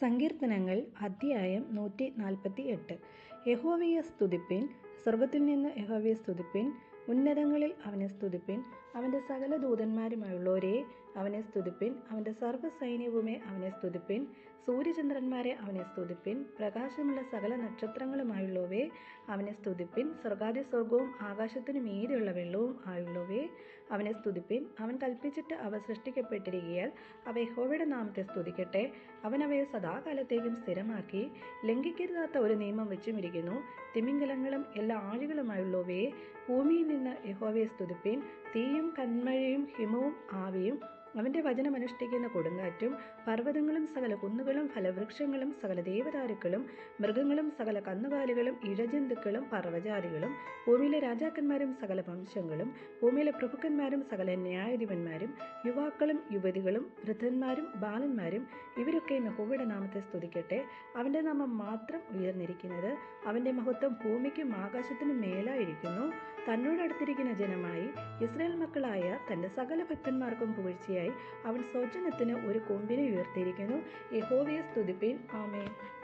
സങ്കീർത്തനങ്ങൾ അധ്യായം നൂറ്റി നാൽപ്പത്തി എട്ട് യഹോവയെ സ്തുതിപ്പിൻ. സ്വർഗത്തിൽ നിന്ന് യഹോവയെ സ്തുതിപ്പിൻ ഉന്നതങ്ങളിൽ അവനെ സ്തുതിപ്പിൻ അവന്റെ സകല ദൂതന്മാരുമായുള്ളവരെ അവനെ സ്തുതിപ്പിൻ അവന്റെ സർവസൈന്യവുമേ അവനെ സ്തുതിപ്പിൻ സൂര്യചന്ദ്രന്മാരെ അവനെ സ്തുതിപ്പിൻ പ്രകാശമുള്ള സകല നക്ഷത്രങ്ങളുമായുള്ളവേ അവനെ സ്തുതിപ്പിൻ സ്വർഗാദി സ്വർഗവും ആകാശത്തിനു മീതെയുള്ള വെള്ളവും ആയുള്ളവേ അവനെ സ്തുതിപ്പിൻ. അവൻ കൽപ്പിച്ചിട്ട് അവ സൃഷ്ടിക്കപ്പെട്ടിരിക്കയാൽ അവ യഹോവയുടെ നാമത്തെ സ്തുതിക്കട്ടെ. അവൻ അവയെ സദാകാലത്തേക്കും സ്ഥിരമാക്കി. ലംഘിക്കരുതാത്ത ഒരു നിയമം വെച്ചുമിരിക്കുന്നു. തിമിംഗലങ്ങളും എല്ലാ ആഴികളുമായുള്ളവയെ ഭൂമിയിൽ നിന്ന് യഹോവയെ സ്തുതിപ്പീൻ. തീയും കന്മഴയും ഹിമവും ആവിയും അവന്റെ വചനമനുഷ്ഠിക്കുന്ന കൊടുങ്കാറ്റും പർവതങ്ങളും സകല കുന്നുകളും ഫലവൃക്ഷങ്ങളും സകല ദേവതാരുക്കളും മൃഗങ്ങളും സകല കന്നുകാലികളും ഇഴജന്തുക്കളും പർവജാതികളും ഭൂമിയിലെ രാജാക്കന്മാരും സകല വംശങ്ങളും ഭൂമിയിലെ പ്രഭുക്കന്മാരും സകല ന്യായാധിപന്മാരും യുവാക്കളും യുവതികളും വൃദ്ധന്മാരും ബാലന്മാരും ഇവരൊക്കെ യഹോവയുടെ നാമത്തെ സ്തുതിക്കട്ടെ. അവന്റെ നാമം മാത്രം ഉയർന്നിരിക്കുന്നത് അവന്റെ മഹത്വം ഭൂമിക്കും ആകാശത്തിനും മേലായിരിക്കുന്നു. തന്നോടടുത്തിരിക്കുന്ന ജനമായി ഇസ്രായേൽ മക്കളായ തന്റെ സകല ഭക്തന്മാർക്കും പുകഴ്ചയായി അവൻ സ്വജനത്തിന് ഒരു കൊമ്പിനെ ഉയർത്തിയിരിക്കുന്നു. യഹോവയെ സ്തുതിപ്പീൻ. ആമേൻ.